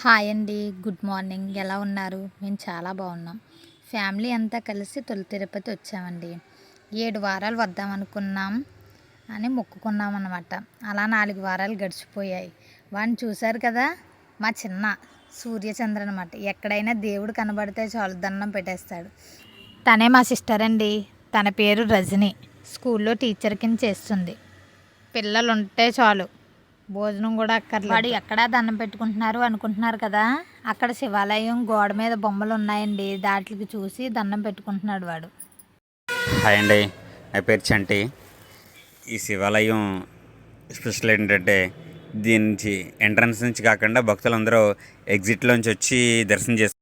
Hi అండి good morning. ఎలా ఉన్నారు? మేము చాలా బాగున్నాం. ఫ్యామిలీ అంతా కలిసి తొలి తిరుపతి వచ్చామండి. ఏడు వారాలు వద్దాం అనుకున్నాం అని మొక్కుకున్నాం అనమాట అలా నాలుగు వారాలు గడిచిపోయాయి. వాడిని చూశారు కదా మా చిన్న సూర్యచంద్ర అనమాట ఎక్కడైనా దేవుడు కనబడితే చాలు దండం పెట్టేస్తాడు. తనే మా సిస్టర్ అండి. తన పేరు రజని. స్కూల్లో టీచర్ కింద చేస్తుంది. పిల్లలు ఉంటే చాలు. భోజనం కూడా అక్కర్లేదు. వాడు ఎక్కడ దండం పెట్టుకుంటున్నారు అనుకుంటున్నారు కదా. అక్కడ శివాలయం గోడ మీద బొమ్మలు ఉన్నాయండి. దాటికి చూసి దండం పెట్టుకుంటున్నాడు వాడు. హాయ్ అండి. నా పేరు చంటి. ఈ శివాలయం స్పెషల్ ఏంటంటే దీని నుంచి ఎంట్రన్స్ నుంచి కాకుండా భక్తులందరూ ఎగ్జిట్లోంచి వచ్చి దర్శనం చేసు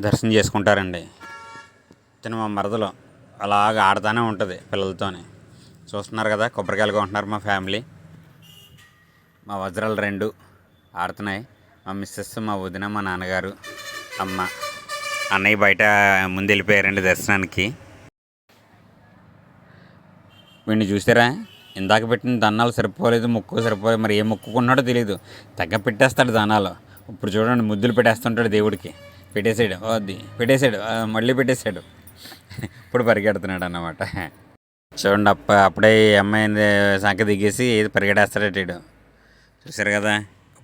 దర్శనం చేసుకుంటారండి. తిన మా మరదలో. అలాగ ఆడుతూనే ఉంటుంది పిల్లలతోని. చూస్తున్నారు కదా కొబ్బరికాయలు కొంటున్నారు మా ఫ్యామిలీ. మా వజ్రాలు రెండు ఆడుతున్నాయి మా మిస్సెస్ మా వదిన మా నాన్నగారు అమ్మ. అన్నయ్య బయట ముందు వెళ్ళిపోయారండి దర్శనానికి. వీడిని చూసారా? ఇందాక పెట్టిన దన్నాలు సరిపోలేదు ముక్కు సరిపోలేదు మరి ఏ ముక్కుకున్నాడో తెలియదు తగ్గ పెట్టేస్తాడు దానాలు. ఇప్పుడు చూడండి ముద్దులు పెట్టేస్తుంటాడు దేవుడికి. పెట్టేశాడు అది. పెట్టేశాడు మళ్ళీ పెట్టేశాడు ఇప్పుడు పరిగెడుతున్నాడు అన్నమాట. చూడండి అప్ప అప్పుడే ఈ అమ్మాయి సంఖ్య దిగేసి ఏది పరిగెడేస్తాడేటాడు చూసారు కదా?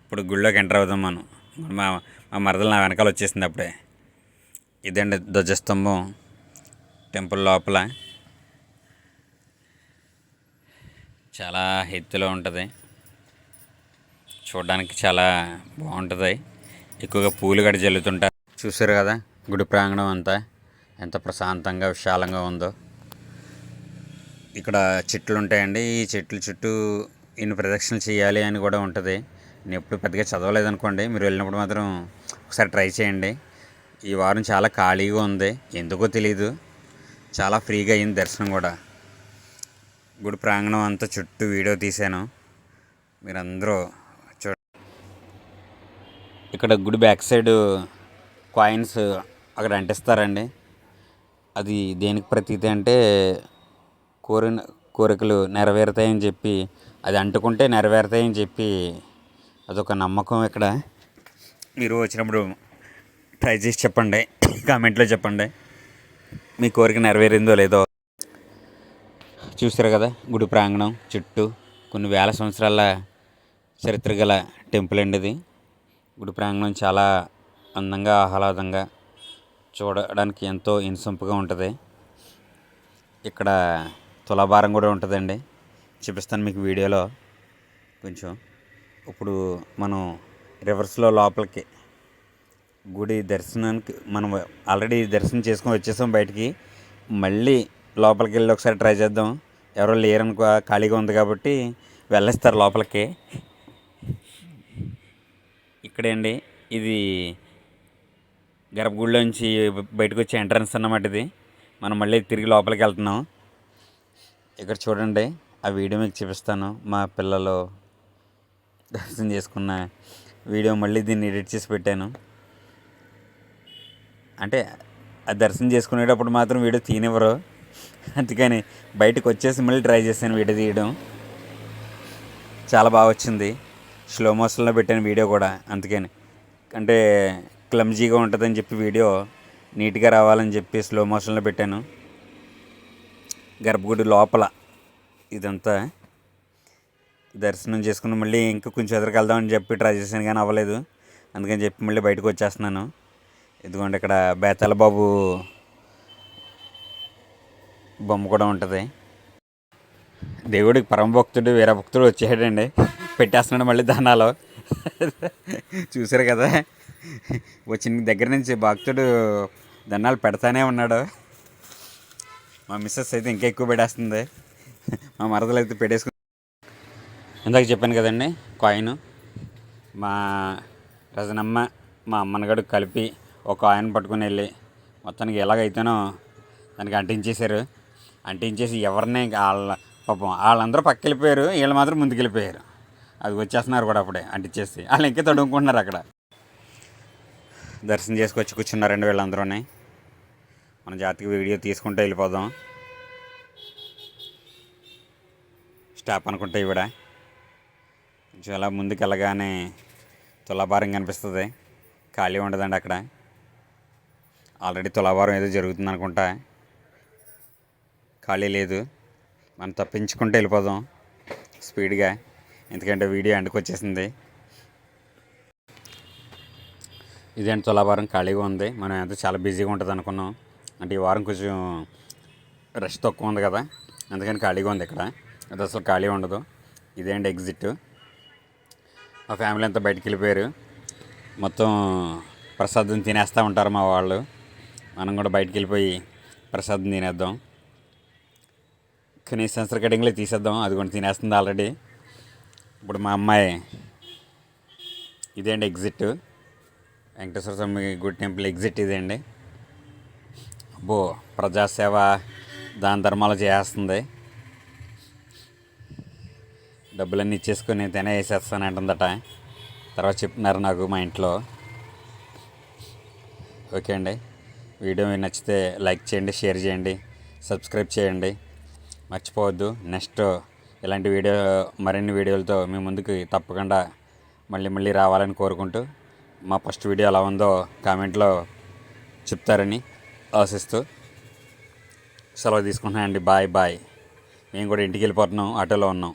ఇప్పుడు గుళ్ళోకి ఎంటర్ అవుదాం మనం. మా మా మరదలు నా వెనకాల వచ్చేసింది అప్పుడే. ఇదండి ధ్వజస్తంభం టెంపుల్ లోపల. చాలా ఎత్తులో ఉంటుంది. చూడడానికి చాలా బాగుంటుంది. ఎక్కువగా పూలు గడి జల్లుతుంటారు. చూసారు కదా గుడి ప్రాంగణం అంతా? ఎంత ప్రశాంతంగా విశాలంగా ఉందో. ఇక్కడ చెట్లు ఉంటాయండి ఈ చెట్ల చుట్టూ ఇన్ని ప్రదక్షిణలు చేయాలి అని కూడా ఉంటుంది. నేను ఎప్పుడు పెద్దగా చదవలేదు అనుకోండి మీరు వెళ్ళినప్పుడు మాత్రం ఒకసారి ట్రై చేయండి. ఈ వారం చాలా ఖాళీగా ఉంది ఎందుకో తెలియదు చాలా ఫ్రీగా అయింది దర్శనం కూడా. గుడి ప్రాంగణం అంతా చుట్టూ వీడియో తీశాను. మీరందరూ చూ ఇక్కడ గుడి బ్యాక్ సైడ్ కాయిన్స్ అక్కడ అంటిస్తారండి. అది దేనికి ప్రతీతి అంటే కోరిన కోరికలు నెరవేరుతాయని చెప్పి అది అంటుకుంటే నెరవేరుతాయని చెప్పి అదొక నమ్మకం ఇక్కడ. మీరు వచ్చినప్పుడు ట్రై చేసి చెప్పండి కామెంట్లో చెప్పండి. మీ కోరిక నెరవేరిందో లేదో. చూసారు కదా గుడి ప్రాంగణం చుట్టూ కొన్ని వేల సంవత్సరాల చరిత్ర గల టెంపుల్ అండి ఇది. గుడి ప్రాంగణం చాలా అందంగా ఆహ్లాదంగా చూడడానికి ఎంతో ఇన్సొంపుగా ఉంటుంది. ఇక్కడ తులాభారం కూడా ఉంటుందండి. చూపిస్తాను మీకు వీడియోలో. కొంచెం ఇప్పుడు మనం రివర్స్లో లోపలికి గుడి దర్శనానికి మనం ఆల్రెడీ దర్శనం చేసుకొని వచ్చేసాం బయటికి. మళ్ళీ లోపలికి వెళ్ళి ఒకసారి ట్రై చేద్దాం. ఎవరో లేరనుకో ఖాళీగా ఉంది కాబట్టి వెళ్ళేస్తారు లోపలికి. ఇక్కడే అండి. ఇది గర్భగుడిలోంచి బయటకు వచ్చే ఎంట్రన్స్ అన్నమాట ఇది. మనం మళ్ళీ తిరిగి లోపలికి వెళ్తున్నాం. ఇక్కడ చూడండి ఆ వీడియో మీకు చూపిస్తాను. మా పిల్లలు దర్శనం చేసుకున్న వీడియో మళ్ళీ దీన్ని ఎడిట్ చేసి పెట్టాను. అంటే ఆ దర్శనం చేసుకునేటప్పుడు మాత్రం వీడియో తీనివ్వరు అందుకని బయటకు వచ్చేసి మళ్ళీ ట్రై చేశాను వీడియో తీయడం. చాలా బాగా వచ్చింది. స్లో మోషన్లో పెట్టాను వీడియో కూడా అందుకని. అంటే క్లమ్జీగా ఉంటుందని చెప్పి వీడియో నీట్గా రావాలని చెప్పి స్లో మోషన్లో పెట్టాను. గర్భగుడి లోపల ఇదంతా దర్శనం చేసుకుని మళ్ళీ ఇంకా కొంచెం ఎదురుకెళ్దామని చెప్పి ట్రై చేశాను కానీ అవ్వలేదు. అందుకని చెప్పి మళ్ళీ బయటకు వచ్చేస్తున్నాను. ఇదిగోండి ఇక్కడ బేతాల బాబు బొమ్మ కూడా ఉంటుంది. దేవుడికి పరమ భక్తుడు వీర భక్తుడు వచ్చేసాడండి పెట్టేస్తున్నాడు మళ్ళీ దానాలో. చూసారు కదా? వచ్చిన దగ్గర నుంచి భక్తుడు దండాలు పెడతానే ఉన్నాడు. మా మిస్సెస్ అయితే ఇంకా ఎక్కువ పెట్టేస్తుంది మా మరదలు అయితే పెట్టేసుకు ఇందాక చెప్పాను కదండి కాయిన్ మా రజనమ్మ మా అమ్మనగడు కలిపి ఒక కాయిన్ పట్టుకుని వెళ్ళి మొత్తానికి ఎలాగైతేనో దానికి అంటించేశారు. అంటించేసి ఎవరిని వాళ్ళ పాపం వాళ్ళందరూ పక్క వెళ్ళిపోయారు వీళ్ళు మాత్రం ముందుకు వెళ్ళిపోయారు. అది వచ్చేస్తున్నారు కూడా అప్పుడే అంటించేసి. వాళ్ళు ఇంకా తడుముకుంటున్నారు అక్కడ. దర్శనం చేసుకొచ్చి కూర్చున్నారండి వీళ్ళందరూనే. మన జాతికి వీడియో తీసుకుంటూ వెళ్ళిపోదాం. స్టాప్ అనుకుంటే ఇవిడ. కొంచెం అలా ముందుకు వెళ్ళగానే తులాభారం కనిపిస్తుంది. ఖాళీ ఉండదండి అక్కడ. ఆల్రెడీ తులాభారం ఏదో జరుగుతుంది అనుకుంటా. ఖాళీ లేదు. మనం తప్పించుకుంటూ వెళ్ళిపోదాం స్పీడ్గా. ఎందుకంటే వీడియో ఎండకు వచ్చేసింది. ఇదేంటి తులాభారం ఖాళీగా ఉంది? మనం ఎంత చాలా బిజీగా ఉంటుంది అనుకున్నాం అంటే ఈ వారం కొంచెం రష్ తక్కువ ఉంది కదా. అందుకని ఖాళీగా ఉంది ఇక్కడ. అది అసలు ఖాళీ ఉండదు. ఇదేంటి ఎగ్జిట్ మా ఫ్యామిలీ అంతా బయటికి వెళ్ళిపోయారు. మొత్తం ప్రసాదం తినేస్తూ ఉంటారు మా వాళ్ళు. మనం కూడా బయటికి వెళ్ళిపోయి ప్రసాదం తినేద్దాం. కానీ సెన్సర్ కటింగ్లో తీసేద్దాం. అది కూడా తినేస్తుంది ఆల్రెడీ ఇప్పుడు మా అమ్మాయి ఇదేంటి ఎగ్జిట్ వెంకటేశ్వర స్వామి గుడి టెంపుల్ ఎగ్జిట్ ఇదే అండి అబ్బో ప్రజాసేవ దాన ధర్మాలు చేస్తుంది డబ్బులన్నీ ఇచ్చేసుకొని తినే వేసేస్తాను అంటుందట. తర్వాత చెప్తున్నారు నాకు మా ఇంట్లో. ఓకే అండి. వీడియో మీకు నచ్చితే లైక్ చేయండి షేర్ చేయండి సబ్స్క్రైబ్ చేయండి. మర్చిపోవద్దు. నెక్స్ట్ ఇలాంటి వీడియో మరిన్ని వీడియోలతో మీ ముందుకు తప్పకుండా మళ్ళీ మళ్ళీ రావాలని కోరుకుంటూ మా ఫస్ట్ వీడియో ఎలా ఉందో కామెంట్లో చెప్తారని ఆశిస్తూ సెలవు తీసుకుంటున్నానండి. Bye bye. మేము కూడా ఇంటికి వెళ్ళిపోతున్నాం ఆటోలో ఉన్నాం.